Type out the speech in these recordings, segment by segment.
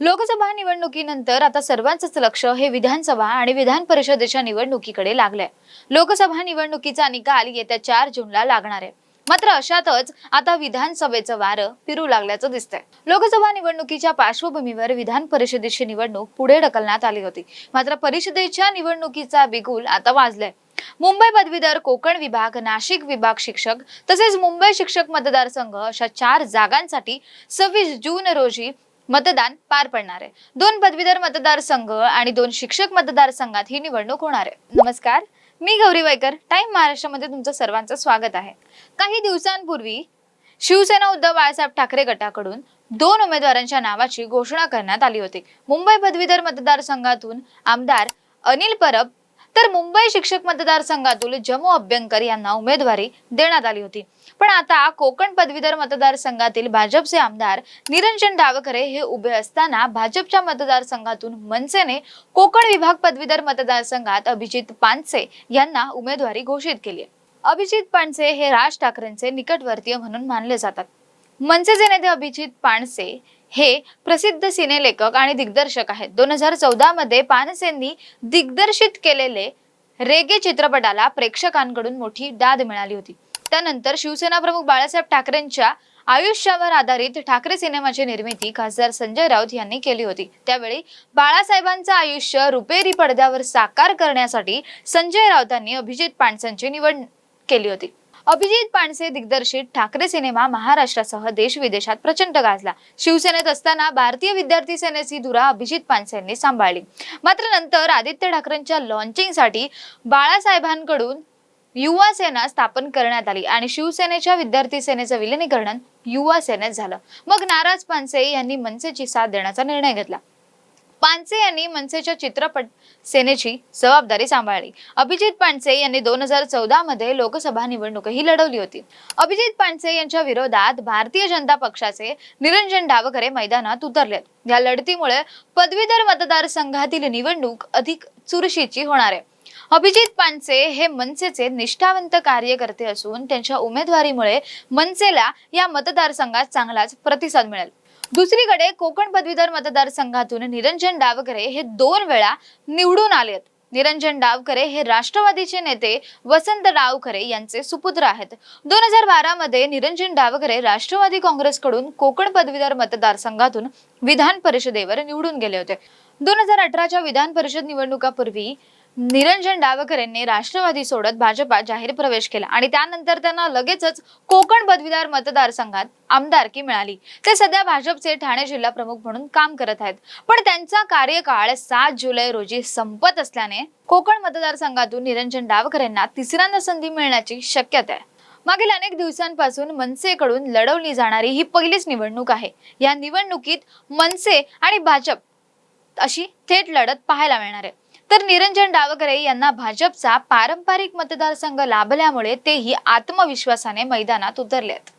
लोकसभा निवडणुकीनंतर आता सर्वांचंच लक्ष हे विधानसभा आणि विधान परिषदेच्या निवडणुकीकडे लागलंय. लोकसभा निवडणुकीचा निकाल येत्या चार जूनला लागणार आहे. मात्र अशातच आता विधानसभेचं वारं फिरू लागल्याचं दिसतंय. लोकसभा निवडणुकीच्या पार्श्वभूमीवर विधान परिषदेची निवडणूक पुढे ढकलण्यात आली होती. मात्र परिषदेच्या निवडणुकीचा बिगुल आता वाजलाय. मुंबई पदवीधर कोकण विभाग नाशिक विभाग शिक्षक तसेच मुंबई शिक्षक मतदारसंघ अशा चार जागांसाठी सव्वीस जून रोजी मतदान पार पडणार आहे. दोन पदवीधर मतदारसंघ आणि दोन शिक्षक मतदारसंघात ही निवडणूक होणार आहे. नमस्कार मी गौरी वायकर टाइम महाराष्ट्रामध्ये तुमचं सर्वांचं स्वागत आहे. काही दिवसांपूर्वी शिवसेना उद्धव बाळासाहेब ठाकरे गटाकडून दोन उमेदवारांच्या नावाची घोषणा करण्यात आली होती. मुंबई पदवीधर मतदारसंघातून आमदार अनिल परब तर मुंबई शिक्षक मतदारसंघातून जमू अभ्यंकर यांना उमेदवारी देण्यात आली होती. पण आता कोकण पदवीधर मतदारसंघातील भाजपचे आमदार निरंजन डावखरे हे उभे असताना भाजपच्या मतदारसंघातून मनसेने कोकण विभाग पदवीधर मतदारसंघात अभिजित पानसे यांना उमेदवारी घोषित केली आहे. अभिजित पानसे हे राज ठाकरेंचे निकटवर्तीय म्हणून मानले जातात. मनसेचे नेते अभिजित पानसे हे प्रसिद्ध सिनेलेखक आणि दिग्दर्शक आहेत. दोन हजार चौदा मध्ये पानसेंनी दिग्दर्शित केलेले रेगे चित्रपटाला प्रेक्षकांकडून मोठी दाद मिळाली होती. त्यानंतर शिवसेना प्रमुख बाळासाहेब ठाकरेंच्या आयुष्यावर आधारित ठाकरे सिनेमाची निर्मिती खासदार संजय राऊत यांनी केली होती. त्यावेळी बाळासाहेबांचं आयुष्य रुपेरी पडद्यावर साकार करण्यासाठी संजय राऊतांनी अभिजित पानसेंची निवड केली होती. अभिजित पानसे दिग्दर्शित ठाकरे सिनेमा महाराष्ट्रासह देश विदेशात प्रचंड गाजला. शिवसेनेत असताना भारतीय विद्यार्थी सेनेची धुरा अभिजित पानसेंनी सांभाळली. मात्र नंतर आदित्य ठाकरेंच्या लॉन्चिंगसाठी बाळासाहेबांकडून युवा सेना स्थापन करण्यात आली आणि शिवसेनेच्या विद्यार्थी सेनेचं विलिनीकरण युवा सेनेत झालं. मग नाराज पानसे यांनी मनसेची साथ देण्याचा निर्णय घेतला. पानसे यांनी मनसेच्या चित्रपट सेनेची जबाबदारी सांभाळली. अभिजित पानसे यांनी दोन हजार चौदा मध्ये लोकसभा निवडणूकही लढवली होती. अभिजित पानसे यांच्या विरोधात भारतीय जनता पक्षाचे निरंजन डावकरे मैदानात उतरलेत या लढतीमुळे पदवीधर मतदारसंघातील निवडणूक अधिक चुरशीची होणार आहे. अभिजित पानसे हे मनसेचे निष्ठावंत कार्यकर्ते असून त्यांच्या उमेदवारीमुळे मनसेला या मतदारसंघात चांगलाच प्रतिसाद मिळेल. दुसरीकडे कोकण पदवीधर मतदारसंघातून निरंजन डावखरे हे दोन वेळा निवडून आलेत. निरंजन डावखरे हे राष्ट्रवादीचे नेते वसंत डावखरे यांचे सुपुत्र आहेत. दोन हजार बारा मध्ये निरंजन डावखरे राष्ट्रवादी काँग्रेसकडून कोकण पदवीधर मतदारसंघातून विधान परिषदेवर निवडून गेले होते. दोन हजार अठराच्या विधान परिषद निवडणुकापूर्वी निरंजन डावखरेंनी राष्ट्रवादी सोडत भाजपात जाहीर प्रवेश केला. आणि त्यानंतर त्यांना लगेचच कोकण पदवीदार मतदारसंघात आमदारकी मिळाली. ते सध्या भाजपचे ठाणे जिल्हा प्रमुख म्हणून काम करत आहेत. पण त्यांचा कार्यकाळ सात जुलै रोजी संपत असल्याने कोकण मतदारसंघातून निरंजन डावखरेंना तिसऱ्यांदा संधी मिळण्याची शक्यता आहे. मागील अनेक दिवसांपासून मनसेकडून लढवली जाणारी ही पहिलीच निवडणूक आहे. या निवडणुकीत मनसे आणि भाजप अशी थेट लढत पाहायला मिळणार आहे. तर निरंजन डावकरे यांना भाजपचा पारंपरिक मतदारसंघ लाभल्यामुळे तेही आत्मविश्वासाने मैदानात उतरले आहेत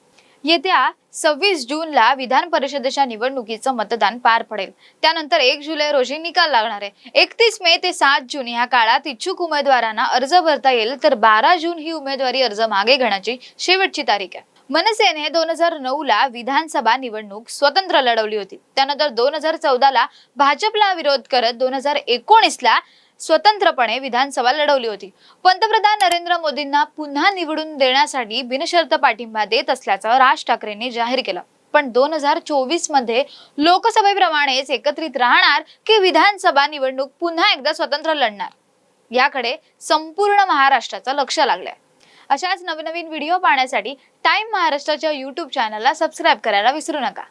येत्या सव्वीस जूनला विधान परिषदेच्या निवडणुकीचं मतदान पार पडेल. त्यानंतर एक जुलै रोजी निकाल लागणार आहे. एकतीस मे ते सात जून या काळात इच्छुक उमेदवारांना अर्ज भरता येईल तर बारा जून ही उमेदवारी अर्ज मागे घेण्याची शेवटची तारीख आहे. मनसेने दोन हजार नऊ ला विधानसभा निवडणूक स्वतंत्र लढवली होती. त्यानंतर दोन हजार चौदा ला भाजपला विरोध करत दोन हजार एकोणीस ला स्वतंत्रपणे विधानसभा लढवली होती. पंतप्रधान नरेंद्र मोदींना पुन्हा निवडून देण्यासाठी बिनशर्त पाठिंबा देत असल्याचं राज ठाकरेंनी जाहीर केलं. पण दोन हजार चोवीसमध्ये लोकसभेप्रमाणेच एकत्रित राहणार की विधानसभा निवडणूक पुन्हा एकदा स्वतंत्र लढणार? याकडे संपूर्ण महाराष्ट्राचं लक्ष लागलंय. अशाच नवनवीन व्हिडिओ पाहण्यासाठी टाइम महाराष्ट्राच्या यूट्यूब चॅनलला सबस्क्राईब करायला विसरू नका.